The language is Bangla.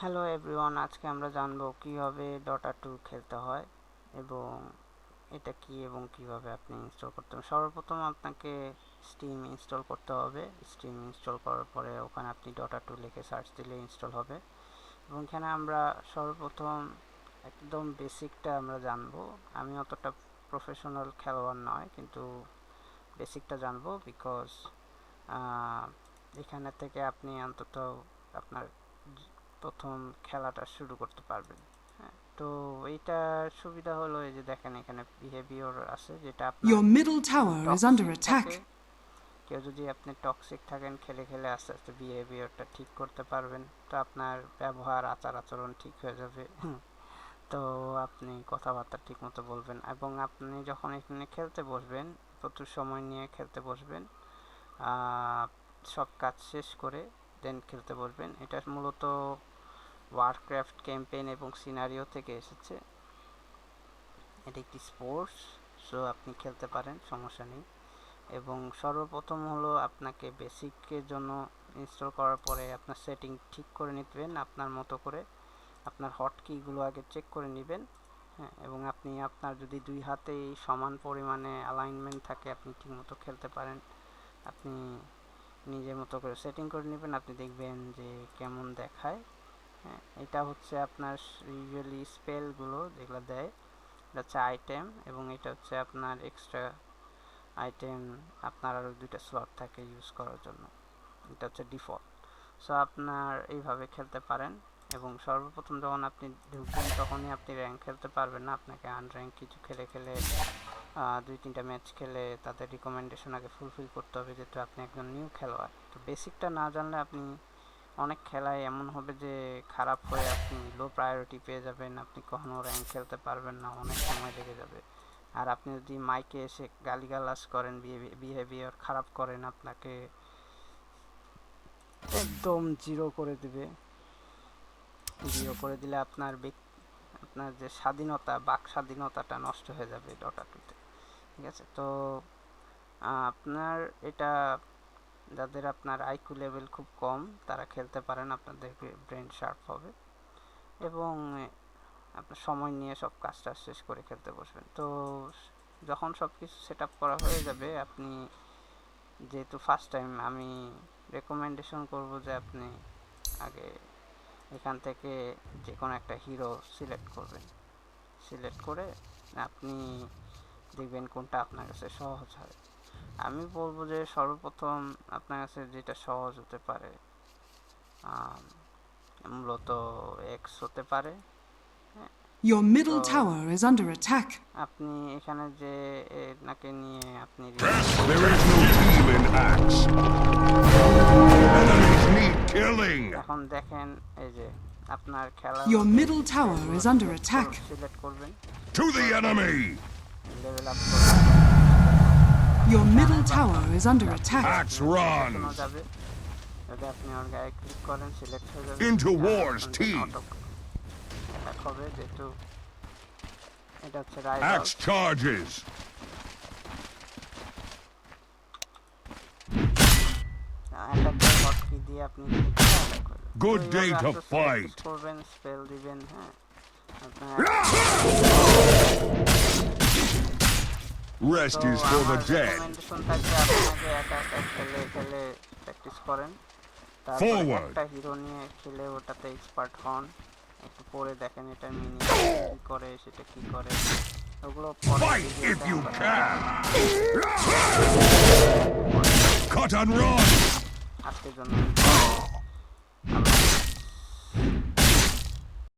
হ্যালো এভরিওয়ান আজকে আমরা জানব কীভাবে ডটা টু খেলতে হয় এবং এটা কি এবং কীভাবে আপনি ইনস্টল করতে হবে। সর্বপ্রথম আপনাকে স্টিম ইনস্টল করতে হবে। স্টিম ইনস্টল করার পরে ওখানে আপনি ডটা টু লিখে সার্চ দিলে ইনস্টল হবে। এবং এখানে আমরা সর্বপ্রথম একদম বেসিকটা আমরা জানব। আমি অতটা প্রফেশনাল খেলোয়াড় নয়, কিন্তু বেসিকটা জানব বিকজ এখানে থেকে আপনি অন্তত আপনার প্রথম খেলাটা শুরু করতে পারবেন। হ্যাঁ তো এইটার সুবিধা হলো এই যে দেখেন এখানে বিহেভিয়র আছে যেটা Your middle tower is under toxic attack. কেউ যদি আপনি টক্সিক থাকেন খেলে খেলে আস্তে আস্তে বিহেভিয়রটা ঠিক করতে পারবেন। তো আপনার ব্যবহার আচার আচরণ ঠিক হয়ে যাবে। তো আপনি কথাবার্তা ঠিক মতো বলবেন এবং আপনি যখন এখানে খেলতে বসবেন প্রচুর সময় নিয়ে খেলতে বসবেন আহ, সব কাজ শেষ করে দেন খেলতে বসবেন। এটা মূলত ওয়ারক্রাফট ক্যাম্পেইন এবং সিনারিও থেকে এসেছে। এটি একটি স্পোর্টস সো আপনি খেলতে পারেন, সমস্যা নেই। এবং সর্বপ্রথম হলো আপনাকে বেসিকের জন্য ইনস্টল করার পরে আপনার সেটিং ঠিক করে নিতেন আপনার মতো করে। আপনার হট হটকিগুলো আগে চেক করে নেবেন হ্যাঁ এবং আপনি আপনার যদি দুই হাতেই সমান পরিমাণে অ্যালাইনমেন্ট থাকে, আপনি ঠিকমতো খেলতে পারেন। আপনি নিজের মতো করে সেটিং করে নেবেন, আপনি দেখবেন যে কেমন দেখায়। হ্যাঁ এটা হচ্ছে আপনার ইউজুয়ালি স্পেলগুলো যেগুলো দেয়, এটা হচ্ছে আইটেম এবং এটা হচ্ছে আপনার এক্সট্রা আইটেম আপনার আরও দুইটা স্লট থাকে ইউজ করার জন্য, এটা হচ্ছে ডিফল্ট সো আপনার এইভাবে খেলতে পারেন এবং সর্বপ্রথম যখন আপনি ঢুকবেন তখনই আপনি র্যাঙ্ক খেলতে পারবেন না, আপনাকে আনর্যাঙ্ক কিছু খেলে খেলে দুই তিনটা ম্যাচ খেলে তাদের রিকমেন্ডেশন আগে ফুলফিল করতে হবে যেহেতু আপনি একজন নিউ খেলোয়াড়। তো বেসিকটা না জানলে আপনি অনেক খেলায় এমন হবে যে খারাপ হয়ে আপনি লো প্রায়োরিটি পেয়ে যাবেন, আপনি কখনো র্যাঙ্ক খেলতে পারবেন না, অনেক সময় লেগে যাবে। আর আপনি যদি মাইকে এসে গালিগালাজ করেন বিহেভিয়ার খারাপ করেন, আপনাকে একদম জিরো করে দেবে। জিরো করে দিলে আপনার আপনার যে স্বাধীনতা, বাক স্বাধীনতাটা নষ্ট হয়ে যাবে ডটা টুতে ঠিক আছে? তো আপনার এটা যাদের আপনার আইকিউ লেভেল খুব কম, তারা খেলতে পারেন আপনাদের ব্রেন শার্প হবে। এবং আপনার সময় নিয়ে সব কাজটা শেষ করে খেলতে বসবেন। তো, যখন সব কিছু সেট করা হয়ে যাবে, আপনি যেহেতু ফার্স্ট টাইম আমি রেকমেন্ডেশন করব যে আপনি আগে এখান থেকে যে কোনো একটা হিরো সিলেক্ট করবেন। সিলেক্ট করে, আপনি দেখবেন কোনটা আপনার কাছে সহজ হয়। আমি বলবো যে সর্বপ্রথম আপনার কাছে যেটা সহজ হতে পারে আম, মূলত এক্স হতে পারে Your middle So- tower is under attack. আপনি এখানে যে এনাকে নিয়ে আপনি There is no team in Axe. Enemies need killing. এখন দেখেন এই যে আপনার খেলা Your middle tower is under attack. Select করবেন To the enemy. Level up করবেন Your middle tower is under attack. Axe run! Into war's team. Axe charges! Good day to fight! Recommendation থাকবে আপনাকে একা একা খেলে খেলে প্র্যাকটিস করেন তারপর Forward. একটা হিরো নিয়ে খেলে ওটাতে এক্সপার্ট হন একটু পরে দেখেন এটা মিনি কি করে সেটা কি করে ওগুলো পরে Fight ভিডিওতে if you আমরা can. Cut and run. আজকের জন্য